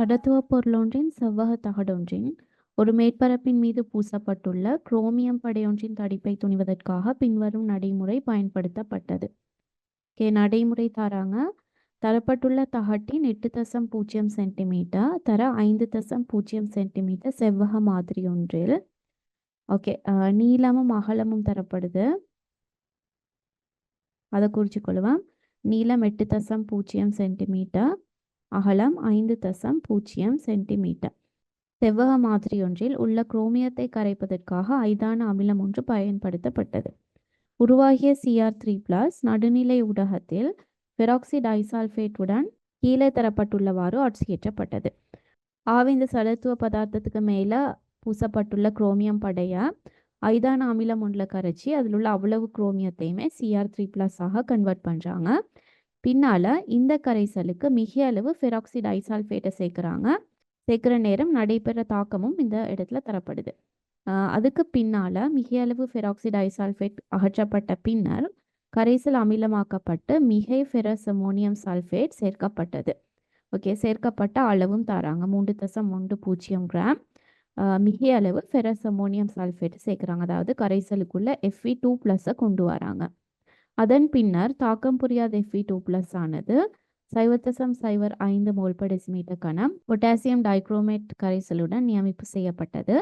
கடத்துவ பொருளொன்றின் செவ்வக தகடொன்றின் ஒரு மேற்பரப்பின் மீது பூசப்பட்டுள்ள குரோமியம் படையொன்றின் தடிப்பை துணிவதற்காக பின்வரும் நடைமுறை பயன்படுத்தப்பட்டது. ஓகே நடைமுறை தராங்க. தரப்பட்டுள்ள தகட்டின் எட்டு தசம் பூஜ்ஜியம் சென்டிமீட்டர் தர ஐந்து தசம் பூஜ்ஜியம் சென்டிமீட்டர் செவ்வக மாதிரி ஒன்றில். ஓகே நீளமும் அகலமும் தரப்படுது. அதை குறிச்சுக்கொள்ளுவேன் நீளம் எட்டு தசம் பூஜ்ஜியம் சென்டிமீட்டர் அகலம் ஐந்து தசம் பூஜ்ஜியம் சென்டிமீட்டர். செவ்வக மாதிரி ஒன்றில் உள்ள குரோமியத்தை கரைப்பதற்காக ஐதான அமிலம் ஒன்று பயன்படுத்தப்பட்டது. உருவாகிய சிஆர் த்ரீ பிளஸ் நடுநிலை ஊடகத்தில் பெராக்சிட் ஐசால்ஃபேட்டுடன் கீழே தரப்பட்டுள்ளவாறு ஆட்சியேற்றப்பட்டது. ஆவிந்த சலத்துவ பதார்த்தத்துக்கு மேலே பூசப்பட்டுள்ள குரோமியம் படைய ஐதான அமிலம் ஒன்றில் கரைச்சி அதில் உள்ள அவ்வளவு குரோமியத்தையுமே சிஆர் த்ரீ ப்ளஸ்ஸாக கன்வெர்ட் பண்ணுறாங்க பின்னால் இந்த கரைசலுக்கு மிக அளவு ஃபெராக்சிட் ஐசால்ஃபேட்டை சேர்க்குறாங்க. சேர்க்குற நேரம் நடைபெற தாக்கமும் இந்த இடத்துல தரப்படுது. அதுக்கு பின்னால் மிக அளவு ஃபெராக்சிட் ஐசால்ஃபேட் அகற்றப்பட்ட பின்னர் கரைசல் அமிலமாக்கப்பட்டு மிகை ஃபெரஸ் அமோனியம் சல்ஃபேட் சேர்க்கப்பட்டது. ஓகே சேர்க்கப்பட்ட அளவும் தராங்க. மூன்று தசம் ஒன்று பூஜ்ஜியம் கிராம். மிக அளவு ஃபெரஸ் அமோனியம் சல்ஃபேட் சேர்க்குறாங்க. அதாவது கரைசலுக்குள்ள எஃப்இ டூ ப்ளஸ்ஸை கொண்டு வராங்க. அதன் பின்னர் தாக்கம் புரியாத எஃப்இ டூ ப்ளஸ் ஆனது சைவத்தசம் சைவர் ஐந்து மோல் per கணம் பொட்டாசியம் டைக்ரோமேட் கரைசலுடன் நியமிப்பு செய்யப்பட்டது.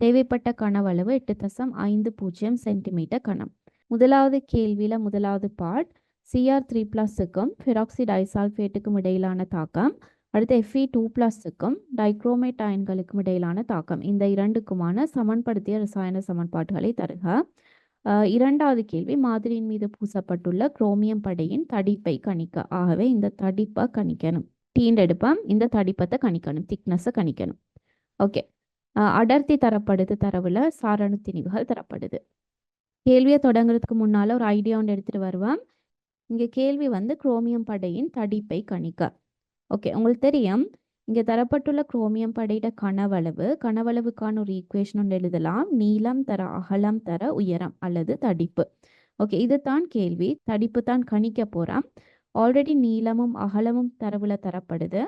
தேவைப்பட்ட கனவளவு எட்டு தசம் ஐந்து பூஜ்ஜியம் சென்டிமீட்டர் கணம். முதலாவது கேள்வியில் முதலாவது பார்ட் சிஆர் த்ரீ ப்ளஸுக்கும் ஃபெராக்சி டைசால்பேட்டுக்கும் இடையிலான தாக்கம் அடுத்து எஃப்இ டூ ப்ளஸுக்கும் டைக்ரோமேட் அயன்களுக்கும் இடையிலான தாக்கம். இந்த இரண்டுக்குமான சமன்படுத்திய ரசாயன சமன்பாடுகளை தருக. இரண்டாவது கேள்வி மாதிரியின் மீது பூசப்பட்டுள்ள குரோமியம் படையின் தடிப்பை கணிக்க ஆகவே இந்த தடிப்பை கணிக்கணும். டீண்டெடுப்பம் இந்த தடிப்பத்தை கணிக்கணும் திக்னஸை கணிக்கணும். ஓகே அடர்த்தி தரப்படுது தரவுல சாரணு திணிவுகள் தரப்படுது. கேள்வியை தொடங்குறதுக்கு முன்னால் ஒரு ஐடியா ஒன்று எடுத்துகிட்டு வருவேன் இங்கே கேள்வி வந்து குரோமியம் படையின் தடிப்பை கணிக்க. ஓகே உங்களுக்கு தெரியும் இங்கே தரப்பட்டுள்ள குரோமியம் படையிட கனவளவு கனவளவுக்கான ஒரு ஈக்குவேஷன் ஒன்று எழுதலாம். நீளம் தர அகலம் தர உயரம் அல்லது தடிப்பு. ஓகே இது தான் கேள்வி. தடிப்பு தான் கணிக்க போகிறோம் ஆல்ரெடி நீளமும் அகலமும் தரவுல தரப்படுது.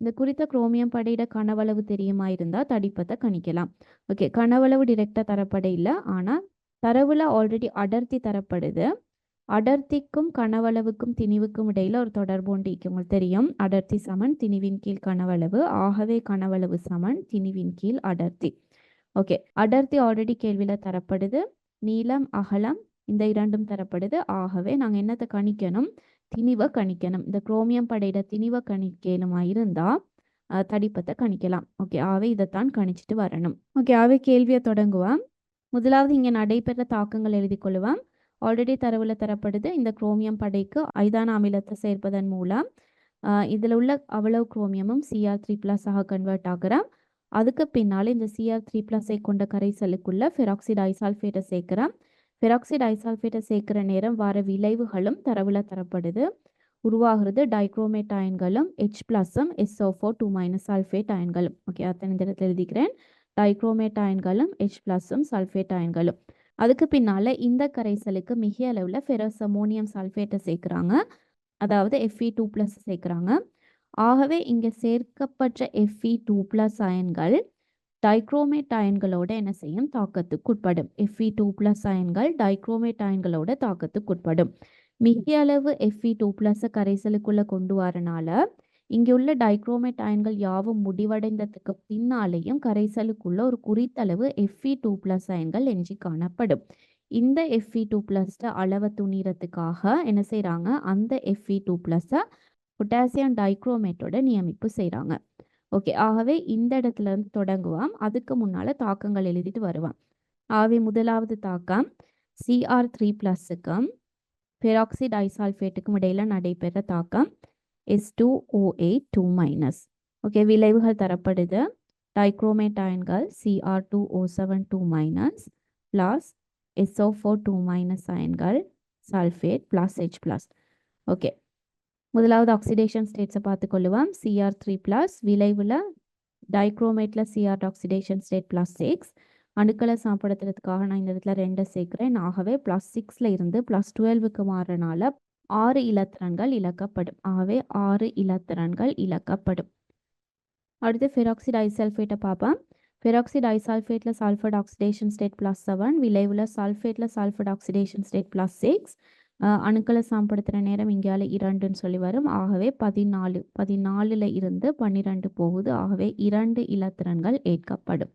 இந்த குறித்த குரோமியம் படையிட கனவளவு தெரியுமா இருந்தால் தடிப்பத்தை கணிக்கலாம். ஓகே கனவளவு டிரெக்டாக தரப்பட இல்லை ஆனால் தரவுல ஆல்ரெடி அடர்த்தி தரப்படுது. அடர்த்திக்கும் கனவளவுக்கும் திணிவுக்கும் இடையில ஒரு தொடர்பு உண்டு. உங்களுக்கு தெரியும். அடர்த்தி சமன் திணிவின் கீழ் கனவளவு. ஆகவே கனவளவு சமன் திணிவின் கீழ் அடர்த்தி. ஓகே அடர்த்தி ஆல்ரெடி கேள்வியில் தரப்படுது. நீளம் அகலம் இந்த இரண்டும் தரப்படுது. ஆகவே நாங்கள் என்னத்தை கணிக்கணும்? திணிவை கணிக்கணும். இந்த குரோமியம் படையிட திணிவை கணிக்கணுமா இருந்தால் தடிப்பத்தை கணிக்கலாம். ஓகே ஆவே இதைத்தான் கணிச்சிட்டு வரணும். ஓகே ஆவே கேள்வியை தொடங்குவான் முதலாவது இங்கே நடைபெற்ற தாக்கங்கள் எழுதி கொள்ளுவான் ஆல்ரெடி தரவில் தரப்படுது. இந்த குரோமியம் படைக்கு ஐதான அமிலத்தை சேர்ப்பதன் மூலம் இதில் உள்ள அவ்வளவு குரோமியமும் சிஆர் த்ரீ ப்ளஸ்ஸாக கன்வெர்ட் ஆகிறோம். அதுக்கு பின்னால் இந்த சிஆர் த்ரீ ப்ளஸை கொண்ட கரைசலுக்குள்ள ஃபெராக்சிட் ஐசால்ஃபேட்டை சேர்க்குறோம். ஃபெராக்சிட் ஐசால்ஃபேட்டை சேர்க்குற நேரம் வர விளைவுகளும் தரவில் தரப்படுது. உருவாகிறது டைக்ரோமேட் அயன்களும் H ப்ளஸும் SO four two minus sulphate அயன்களும். Okay அத்தனை இந்த இடத்துல எழுதிக்கிறேன். டைக்ரோமேட் அயன்களும் ஹெச் ப்ளஸும் சல்ஃபேட் அயன்களும். அதுக்கு பின்னால் இந்த கரைசலுக்கு மிக அளவில் ஃபெரஸ் அமோனியம் சல்ஃபேட்டை சேர்க்குறாங்க. அதாவது எஃப்இ டூ ப்ளஸ் சேர்க்குறாங்க. ஆகவே இங்கே சேர்க்கப்பட்ட எஃப்இ டூ ப்ளஸ் அயன்கள் டைக்ரோமேட் அயன்களோட என்ன செய்யும்? தாக்கத்துக்கு உட்படும். எஃப்இ டூ ப்ளஸ் அயன்கள் டைக்ரோமேட் அயன்களோட தாக்கத்துக்கு உட்படும். மிக அளவு எஃப்இ டூ ப்ளஸ்ஸை கரைசலுக்குள்ளே கொண்டு வரனால இங்கே உள்ள டைக்ரோமேட் அயன்கள் யாவும் முடிவடைந்ததுக்கு பின்னாலேயும் கரைசலுக்குள்ள ஒரு குறித்தளவு எஃப்இ டூ ப்ளஸ் அயன்கள் எஞ்சி காணப்படும். இந்த எஃப்இ டூ பிளஸ் அளவை துணிறதுக்காக என்ன செய்கிறாங்க அந்த எஃப்இ டூ ப்ளஸ்ஸை பொட்டாசியம் டைக்ரோமேட்டோட நியமிப்பு செய்கிறாங்க ஓகே ஆகவே இந்த இடத்துல இருந்து தொடங்குவான் அதுக்கு முன்னால் தாக்கங்கள் எழுதிட்டு வருவான் ஆகவே முதலாவது தாக்கம் சிஆர் த்ரீ ப்ளஸுக்கும் பெராக்சிட் ஐசால்ஃபேட்டுக்கும் இடையில நடைபெற தாக்கம் S two O eight two minus okay விளைவுகள் தரப்படுது. Dichromate அயன்கள் CR two O seven two minus plus SO four two minus அயன்கள் sulphate plus H plus okay முதலாவது ஆக்சிடேஷன் ஸ்டேட்ஸை பார்த்துக்கொள்ளுவோம். சிஆர் த்ரீ ப்ளஸ் விளைவில் டைக்ரோமேட்டில் CR oxidation state plus six அணுக்களை சாப்பிடுறதுக்காக நான் இந்த இடத்துல ரெண்டை சேர்க்குறேன். ஆகவே ப்ளஸ் சிக்ஸில் இருந்து ப்ளஸ் டுவெல்வுக்கு மாறுறனால ஆறு இலத்திரன்கள் இழக்கப்படும். ஆகவே ஆறு இலத்திரன்கள் இழக்கப்படும். அடுத்து ஃபெராக்சிட் ஐசல்ஃபேட்டை பார்ப்போம். ஃபெராக்சிட் ஐசால்ஃபேட்டில் சால்ஃபர்ட் ஆக்சிடேஷன் ஸ்டேட் ப்ளஸ் செவன் விளைவில் சல்ஃபேட்டில் சால்ஃபர்ட் ஆக்சிடேஷன் ஸ்டேட் ப்ளஸ் சிக்ஸ் அணுக்களை சாம்படுத்துகிற நேரம் இங்கால இரண்டுன்னு சொல்லி வரும். ஆகவே பதினாலு பதினாலில் இருந்து பன்னிரெண்டு போகுது. ஆகவே இரண்டு இலத்திரன்கள் ஏற்கப்படும்.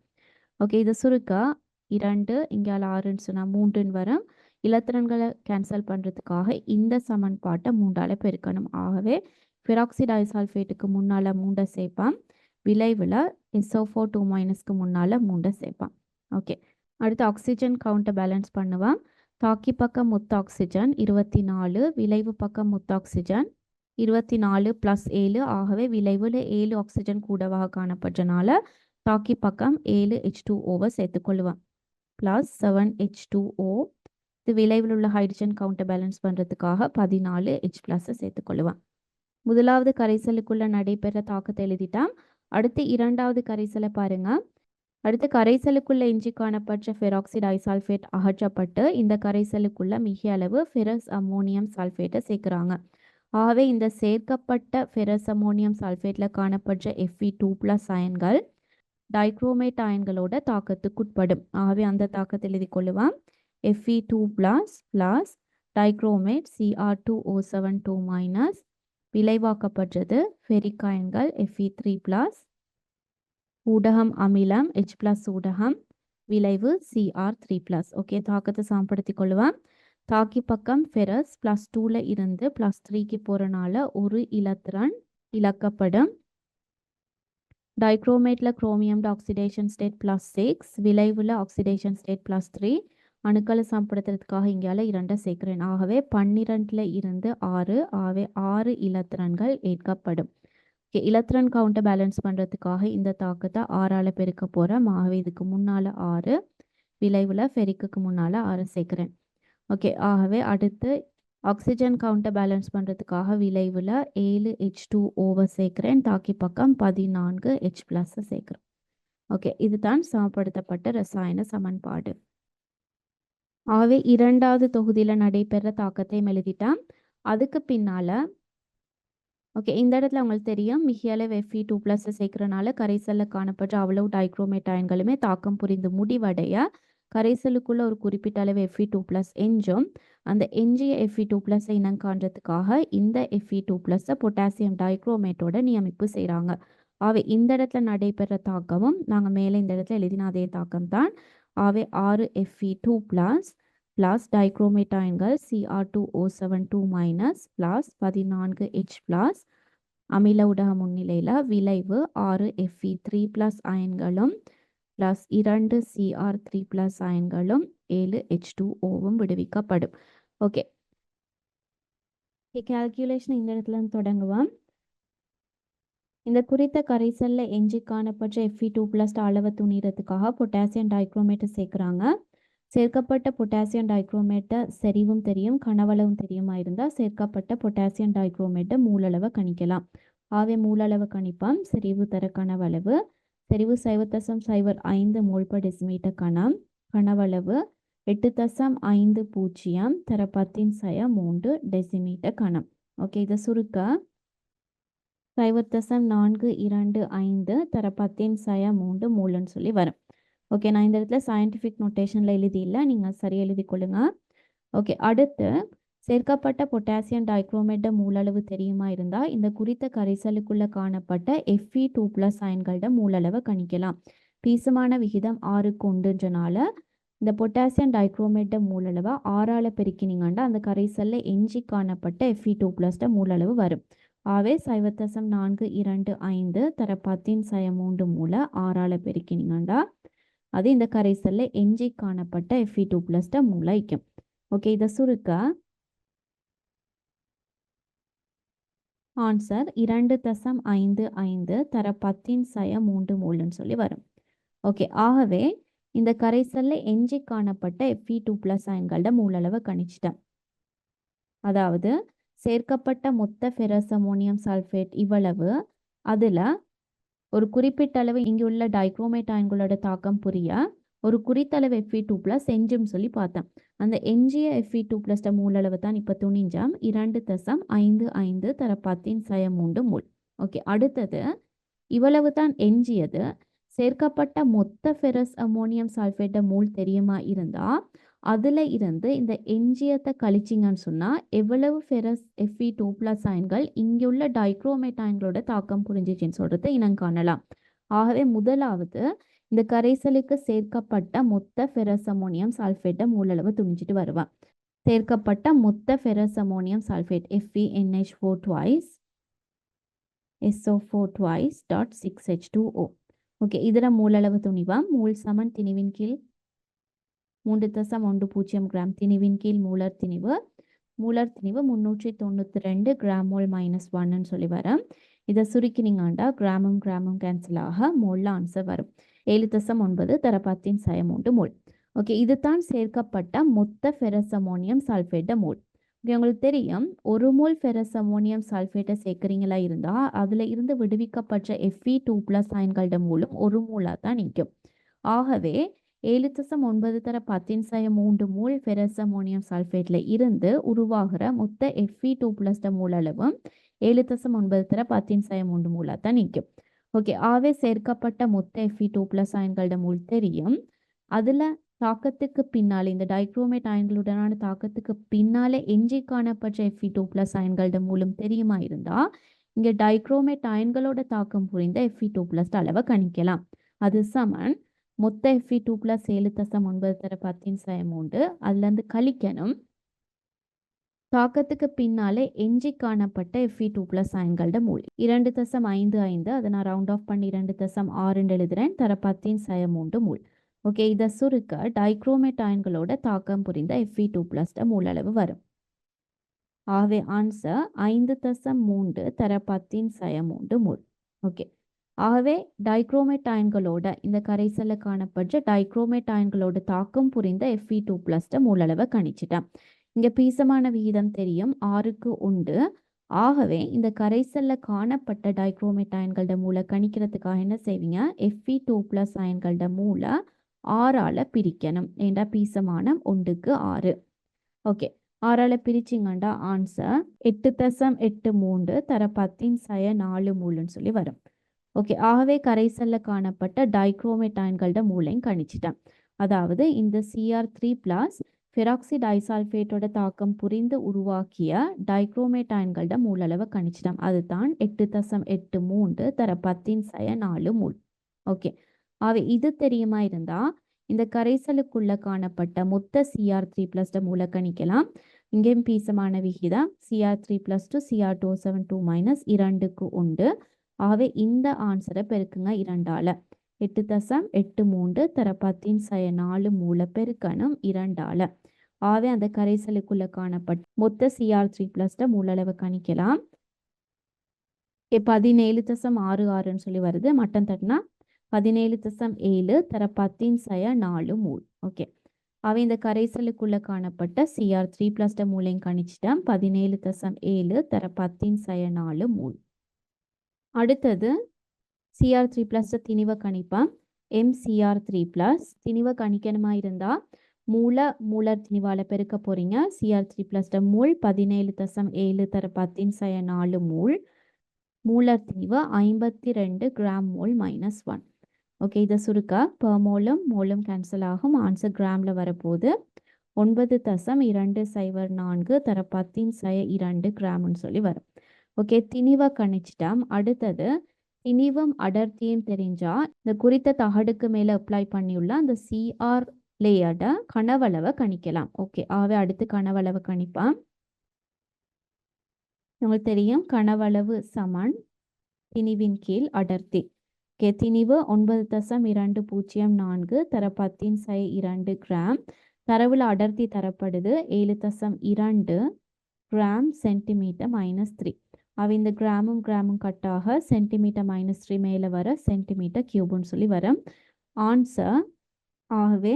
ஓகே இது சுருக்க? இரண்டு இங்கேயால் ஆறுன்னு சொன்னால் மூன்றுன்னு வரும். இலத்திரன்களை கேன்சல் பண்ணுறதுக்காக இந்த சமன்பாட்டை மூன்றால் பெருக்கணும். ஆகவே ஃபிராக்சிடைசால்ஃபேட்டுக்கு முன்னால் மூண்டை சேர்ப்பான் விளைவில் எஸ்ஓஃபோ டூ மைனஸ்க்கு முன்னால் மூண்டை சேர்ப்பான் ஓகே அடுத்து ஆக்சிஜன் கவுண்ட்டை பேலன்ஸ் பண்ணுவான் தாக்கி பக்கம் மொத்த ஆக்சிஜன் இருபத்தி நாலு விளைவு பக்கம் மொத்த ஆக்சிஜன் இருபத்தி நாலு ப்ளஸ் ஏழு. ஆகவே விளைவில் ஏழு ஆக்சிஜன் கூடவாக காணப்படுறனால தாக்கி பக்கம் ஏழு ஹெச் டூ ஓவை சேர்த்துக்கொள்வேன் plus seven H two O இது விளைவில் உள்ள ஹைட்ரஜன் கவுண்டர் பேலன்ஸ் பண்ணுறதுக்காக பதினாலு ஹெச் ப்ளஸ்ஸை சேர்த்துக்கொள்ளுவேன் முதலாவது கரைசலுக்குள்ளே நடைபெற தாக்கத்தை எழுதிட்டான் அடுத்து இரண்டாவது கரைசலை பாருங்கள் அடுத்து கரைசலுக்குள்ள எஞ்சி காணப்பட்ட ஃபெராக்சைடு ஐசால்ஃபேட் அகற்றப்பட்டு இந்த கரைசலுக்குள்ள மிக அளவு ஃபெரஸ் அம்மோனியம் சல்ஃபேட்டை சேர்க்குறாங்க. ஆகவே இந்த சேர்க்கப்பட்ட ஃபெரஸ் அமோனியம் சல்ஃபேட்டில் காணப்பட்ட எஃப்இ டூ ப்ளஸ் அயன்கள் டைக்ரோமேட் அயன்களோட தாக்கத்துக்குட்படும் ஆகவே அந்த தாக்கத்தை எழுதி கொள்ளுவான். FE two plus plus dichromate CR two O seven two minus விளைவாக்கப்பட்டது ferric அயன்கள் எஃப்இ த்ரீ ப்ளஸ் ஊடகம் அமிலம் ஹெச் ப்ளஸ் ஊடகம் விளைவு சிஆர் த்ரீ ப்ளஸ் ஓகே தாக்கத்தை சாம்படுத்தி கொள்ளுவேன் தாக்கி பக்கம் ஃபெரஸ் ப்ளஸ் டூவில் இருந்து ப்ளஸ் த்ரீக்கு போகிறனால ஒரு இலத்திரன் இழக்கப்படும். டைக்ரோமேட்டில் chromium oxidation state plus six விளைவில் ஆக்சிடேஷன் ஸ்டேட் பிளஸ் த்ரீ அணுக்களை சமப்படுத்துறதுக்காக இங்கால இரண்டை சேர்க்கிறேன். ஆகவே பன்னிரெண்டில் இருந்து ஆறு ஆகவே ஆறு இலத்திரன்கள் ஏற்கப்படும். ஓகே இலத்திரன் கவுண்டை பேலன்ஸ் பண்ணுறதுக்காக இந்த தாக்கத்தை ஆறால் பெருக்க போகிறேன் ஆகவே இதுக்கு முன்னால் ஆறு விளைவில் ஃபெரிக்குக்கு முன்னால் ஆறு சேர்க்குறேன். ஓகே ஆகவே அடுத்து ஆக்சிஜன் கவுண்டை பேலன்ஸ் பண்ணுறதுக்காக விளைவில் ஏழு ஹெச் டூ ஓவர் சேர்க்குறேன். தாக்கி பக்கம் பதினான்கு ஹெச் ப்ளஸ்ஸை சேர்க்குறேன் ஓகே இதுதான் சமப்படுத்தப்பட்ட ரசாயன சமன்பாடு. ஆகவே இரண்டாவது தொகுதியில் நடைபெற தாக்கத்தையும் எழுதிட்டான் அதுக்கு பின்னால் ஓகே இந்த இடத்துல உங்களுக்கு தெரியும். மிகியளவு எஃப்இ டூ ப்ளஸ் சேர்க்கறனால கரைசலில் காணப்படுற அவ்வளவு டைக்ரோமேட் அயன்களுமே தாக்கம் புரிந்து முடிவடைய கரைசலுக்குள்ள ஒரு குறிப்பிட்ட அளவு எஃப்இ டூ ப்ளஸ் எஞ்சும். அந்த எஞ்சிய எஃப்இ டூ ப்ளஸ்ஸை இனம் காண்றதுக்காக இந்த எஃப்இ டூ ப்ளஸ்ஸை பொட்டாசியம் டைக்ரோமேட்டோட நியமிப்பு செய்கிறாங்க ஆகவே இந்த இடத்துல நடைபெற தாக்கமும் நாங்கள் மேலே இந்த இடத்துல எழுதின அதே தாக்கம் தான் ஆவே ஆறு FE two plus plus dichromate அயன்கள் CR two O seven two minus plus பதினான்கு ஹெச் ப்ளஸ் அமில ஊடக முன்னிலையில் விளைவு ஆறு எஃப்இ த்ரீ ப்ளஸ் அயன்களும் ப்ளஸ் இரண்டு சிஆர் த்ரீ ப்ளஸ் அயன்களும் ஏழு ஹெச் டூ ஓவும் விடுவிக்கப்படும். ஓகே கேல்குலேஷன் இந்த இடத்துல இருந்து தொடங்குவோம். இந்த குறித்த கரைசல்ல எஞ்சி காணப்பட்ட எஃப்இ டூ ப்ளஸ் அளவை துணிறதுக்காக பொட்டாசியம் டைக்ரோமேட்டை சேர்க்குறாங்க. சேர்க்கப்பட்ட பொட்டாசியம் டைக்ரோமேட்டை செறிவும் தெரியும் கனவளவும் தெரியுமா இருந்தால் சேர்க்கப்பட்ட பொட்டாசியம் டைக்ரோமேட்டை மூலளவை கணிக்கலாம். ஆவே மூலளவு கணிப்பாம். செறிவு தர கனவளவு செறிவு சைவ தசம் சைவர் ஐந்து மோல் பர் டெசிமீட்டர் கணம் கனவளவு எட்டு தசம் ஐந்து பூஜ்ஜியம் தர பத்தின் சய மூன்று டெசிமீட்டர் கணம். ஓகே இதை சுருக்க சைவர் தசம் நான்கு இரண்டு ஐந்து தரப்பத்தின் சய மூன்று மூலன்னு சொல்லி வரும். ஓகே நான் இந்த இடத்துல சயின்டிஃபிக் நோட்டேஷனில் எழுதி இல்லை நீங்கள் சரியாக எழுதி கொள்ளுங்க. ஓகே அடுத்து சேர்க்கப்பட்ட பொட்டாசியம் டைக்ரோமேட்ட மூலளவு தெரியுமா இருந்தால் இந்த குறித்த கரைசலுக்குள்ள காணப்பட்ட எஃப்இ டூ ப்ளஸ் அயன்களோட மூலளவை கணிக்கலாம். பீசமான விகிதம் ஆறுக்கு உண்டுன்றனால இந்த பொட்டாசியம் டைக்ரோமேட்ட மூலளவை ஆறால் பெருக்கினீங்கன்னா அந்த கரைசலில் எஞ்சி காணப்பட்ட எஃப்இ டூ ப்ளஸ்ட மூலளவு வரும். ஆவே சைவத்தசம் நான்கு இரண்டு ஐந்து தர பத்தின் சய மூன்று மூல ஆறால பெருக்கினீங்கண்டா? அது இந்த கரைசல்ல எஞ்சி காணப்பட்ட எஃப்இ டூ ப்ளஸ்ட மூளைக்கும். ஓகே இதை சுருக்க. ஆன்சர் இரண்டு தசம் ஐந்து ஐந்து தர பத்தின் சய மூன்று மூலுன்னு சொல்லி வரும். ஓகே ஆகவே இந்த கரைசல்ல எஞ்சி காணப்பட்ட எஃப்இ டூ ப்ளஸ் அயன்களோட மூலளவை கணிச்சிட்டேன். அதாவது சேர்க்கப்பட்ட மொத்த ஃபெரஸ் அமோனியம் சல்ஃபேட் இவ்வளவு. அதில் ஒரு குறிப்பிட்ட அளவு இங்கே உள்ள டைக்ரோமேட் அயன்களோட தாக்கம் புரிய ஒரு குறித்தளவு எஃப்இ டூ ப்ளஸ் எஞ்சும் சொல்லி பார்த்தேன். அந்த எஞ்சிய எஃப்இ டூ ப்ளஸ்ட மூலளவு தான் இப்போ துணிஞ்சாம். இரண்டு தசம் ஐந்து ஐந்து தர பத்தின் சய மூன்று மூல். ஓகே அடுத்தது இவ்வளவு தான் எஞ்சியது. சேர்க்கப்பட்ட மொத்த ஃபெரஸ் அமோனியம் சல்ஃபேட்ட மூல் தெரியுமா? இருந்தால் அதில் இருந்து இந்த எஞ்சியத்தை கழிச்சிங்கன்னு சொன்னால் எவ்வளவு ஃபெரஸ் எஃப்இ டூ பிளஸ் அயன்கள் இங்குள்ள டைக்ரோமேட் டைக்ரோமேட்டாயன்களோட தாக்கம் புரிஞ்சிச்சுன்னு சொல்கிறது இனம் காணலாம். ஆகவே முதலாவது இந்த கரைசலுக்கு சேர்க்கப்பட்ட மொத்த ஃபெரஸ் அமோனியம் சல்ஃபேட்டை மூலளவு துணிஞ்சிட்டு வருவேன். சேர்க்கப்பட்ட மொத்த ferrous ammonium sulphate FE NH four twice SO four twice dot six H two O okay இதில் மூலளவு துணிவாம். மூல் சமன் திணிவின் கீழ் மூன்று தசம் ஒன்று பூஜ்ஜியம் கிராம் திணிவின் கீழ் மூலர் திணிவு. மூலர் திணிவு முந்நூற்றி தொண்ணூற்றி ரெண்டு கிராம் மோல் மைனஸ் ஒன்னு சொல்லி வரும். இதை சுருக்கினீங்கண்டா கிராமும் கிராமும் கேன்சல் ஆக மோல்ல ஆன்சர் வரும். ஏழு தசம் ஒன்பது தரப்பத்தின் சயம் உண்டு மோல். ஓகே இதுதான் சேர்க்கப்பட்ட மொத்த ஃபெரஸ் அமோனியம் சல்ஃபேட்ட மோல். ஓகே உங்களுக்கு தெரியும் ஒரு மோல் ஃபெரஸ் அமோனியம் சல்ஃபேட்டை சேர்க்குறீங்களா இருந்தால் அதில் இருந்து விடுவிக்கப்பட்ட எஃப்இ டூ ப்ளஸ் அயன்களோட மூலம் ஒரு மூலாக தான் நிற்கும் ஆகவே ஏழு தசம் ஒன்பது தர பத்தின் சய மூன்று மூல் ஃபெரஸ் அமோனியம் சல்ஃபேட்டில் இருந்து உருவாகிற மொத்த எஃப்இ டூ ப்ளஸ் மூல் அளவும் ஏழு தசம் ஒன்பது தர பத்தின் சய மூன்று மூலாக தான் நிற்கும். ஓகே ஆவே சேர்க்கப்பட்ட மொத்த எஃப்இ டூ ப்ளஸ் அயன்களோட மூல் தெரியும். அதில் தாக்கத்துக்கு பின்னால் இந்த டைக்ரோமேட் அயன்களுடனான தாக்கத்துக்கு பின்னாலே எஞ்சி காணப்பட்ட எஃப்இ டூ ப்ளஸ் அயன்களோட மூலம் தெரியுமா இருந்தால் இங்கே டைக்ரோமேட் அயன்களோட தாக்கம் புரிந்த எஃப்இ டூ ப்ளஸ் அளவை கணிக்கலாம். அது சமன் மொத்த எஃப்இ டூ ப்ளஸ் ஏழு தசம் ஒன்பது தர பத்தின் சயம் உண்டு. அதுலேருந்து கழிக்கணும். தாக்கத்துக்கு பின்னாலே எஞ்சி காணப்பட்ட எஃப்இ டூ ப்ளஸ் அயன்களோட மூல். இரண்டு தசம் ஐந்து ஐந்து அதை நான் ரவுண்ட் ஆஃப் பண்ணி இரண்டு தசம் ஆறுன்னு எழுதுறேன். தர பத்தின் சயம் உண்டு மூல். ஓகே இதை சுருக்க டைக்ரோமேட் அயன்களோட தாக்கம் புரிந்த எஃப்இ டூ ப்ளஸ் மூலளவு வரும். ஆகவே ஆன்சர் ஐந்து தசம் மூன்று தர பத்தின் சயம் உண்டு மூல். ஓகே ஆகவே டைக்ரோமேட் அயன்களோட இந்த கரைசலில் காணப்பட்ட டைக்ரோமேட் அயன்களோட தாக்கம் புரிந்த எஃப்இ டூ ப்ளஸ் மூலளவை கணிச்சிட்டேன். இங்கே பீசமான விகிதம் தெரியும் ஆறுக்கு உண்டு. ஆகவே இந்த கரைசலில் காணப்பட்ட டைக்ரோமேட் அயன்களோட மூளை கணிக்கிறதுக்காக என்ன செய்வீங்க? எஃப்இ டூ ப்ளஸ் அயன்களோட மூளை ஆறால் பிரிக்கணும். ஏண்டா பீசமானம் ஒன்றுக்கு ஆறு. ஓகே ஆறால் பிரிச்சிங்கண்டா ஆன்சர் எட்டு தசம் எட்டு மூன்று தர பத்தின் சய நாலு மூணுன்னு சொல்லி வரும். ஓகே. ஆகவே கரைசலில் காணப்பட்ட டைக்ரோமேட் அயன்களோட மூளையும் கணிச்சிட்டேன். அதாவது இந்த சிஆர் த்ரீ பிளஸ் ஃபெராக்சி டைசால்ஃபேட்டோட தாக்கம் புரிந்து உருவாக்கிய டைக்ரோமேட் அயன்களோட மூலளவை கணிச்சிட்டோம் அதுதான் எட்டு தசம் எட்டு மூன்று தர பத்தின் சய நாலு மூல். ஓகே. ஆகவே இது தெரியுமா இருந்தால் இந்த கரைசலுக்குள்ள காணப்பட்ட மொத்த சிஆர் த்ரீ பிளஸ்ட மூல கணிக்கலாம். இங்கேயும் பீசமான விகிதம் CR three plus to CR two seven two minus இரண்டுக்கு உண்டு ஆகவே இந்த ஆன்சரை பெருக்குங்க இரண்டால. எட்டு தசம் எட்டு மூன்று தர பத்தின் சய நாலு மூல பெருக்கணும் இரண்டால. ஆகவே அந்த கரைசலுக்குள்ள காணப்பட்ட மொத்த சிஆர் த்ரீ பிளஸ்ட மூலளவு கணிக்கலாம். பதினேழு தசம் ஆறு ஆறுன்னு சொல்லி வருது. மட்டன் தட்டினா பதினேழு தசம் ஏழு தர பத்தின் சய நாலு மூல் ஓகே. அவை இந்த கரைசலுக்குள்ள காணப்பட்ட சிஆர் த்ரீ பிளஸ்ட மூலையும் கணிச்சிட்டான். பதினேழு தசம் ஏழு தர பத்தின் சய நாலு மூல் அடுத்தது சிஆர் த்ரீ ப்ளஸ் திணிவை கணிப்பேன் M C R three plus திணிவை கணிக்கணுமா இருந்தால் மூல மூலர் திணிவால் பெருக்க போகிறீங்க சிஆர் த்ரீ ப்ளஸ் மூல் பதினேழு தசம் ஏழு தர பத்தின் சய நாலு மூல். மூலர் திணிவு ஐம்பத்தி ரெண்டு கிராம் மூல் மைனஸ் ஒன் ஓகே இதை சுருக்க? per மூலம் கேன்சல் ஆகும். ஆன்சர் கிராமில் வரப்போகுது. ஒன்பது தசம் இரண்டு சைவர் நான்கு தர பத்தின் சய இரண்டு கிராம்னு சொல்லி வரும். ஓகே திணிவை கணிச்சிட்டோம். அடுத்தது திணிவும் அடர்த்தியும் தெரிஞ்சா இந்த குறித்த தகடுக்கு மேலே அப்ளை பண்ணியுள்ள அந்த சிஆர் லேயர்ட கனவளவை கணிக்கலாம். ஓகே ஆகவே அடுத்து கனவளவு கணிப்பான் உங்களுக்கு தெரியும் கனவளவு சமன் திணிவின் கீழ் அடர்த்தி. ஓகே திணிவு ஒன்பது தசம் இரண்டு பூஜ்ஜியம் நான்கு தர பத்தின் சை இரண்டு கிராம். தரவுல அடர்த்தி தரப்படுது ஏழு தசம் இரண்டு கிராம் சென்டிமீட்டர் மைனஸ் த்ரீ அவை இந்த கிராமும் கிராமும் கட்டாக சென்டிமீட்டர் மைனஸ் த்ரீ மேலே வர சென்டிமீட்டர் கியூப்னு சொல்லி வரும். ஆன்சர் ஆகவே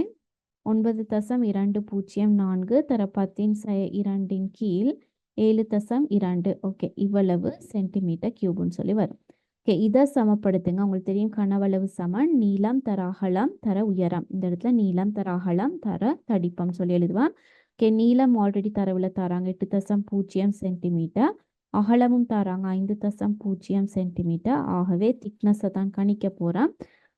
ஒன்பது தசம் இரண்டு பூஜ்ஜியம் நான்கு தர பத்தின் சய இரண்டின் கீழ் ஏழு தசம் இரண்டு. ஓகே இவ்வளவு சென்டிமீட்டர் கியூப்னு சொல்லி வரும். ஓகே இதை சமப்படுத்துங்க. உங்களுக்கு தெரியும் கனவளவு சமன் நீளம் தர அகலம் தர உயரம். இந்த இடத்துல நீளம் தர அகலம் தர தடிப்பம் சொல்லி எழுதுவான். ஓகே நீளம் ஆல்ரெடி தரவில் தராங்க. எட்டு தசம் பூஜ்ஜியம் சென்டிமீட்டர். அகலமும் தராங்க. ஐந்து தசம் பூஜ்ஜியம் சென்டிமீட்டர். ஆகவே திக்னஸை தான் கணிக்க போகிறேன்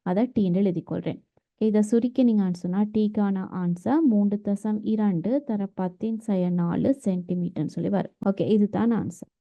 அதை டீன்னு எழுதிக்கொள்கிறேன் இதை சுருக்கி நீங்கள் சொன்னால் டீக்கான ஆன்சர் மூன்று தசம் இரண்டு தர பத்தின் செய்ய நாலு சென்டிமீட்டர்னு சொல்லி வரும். ஓகே இதுதான் ஆன்சர்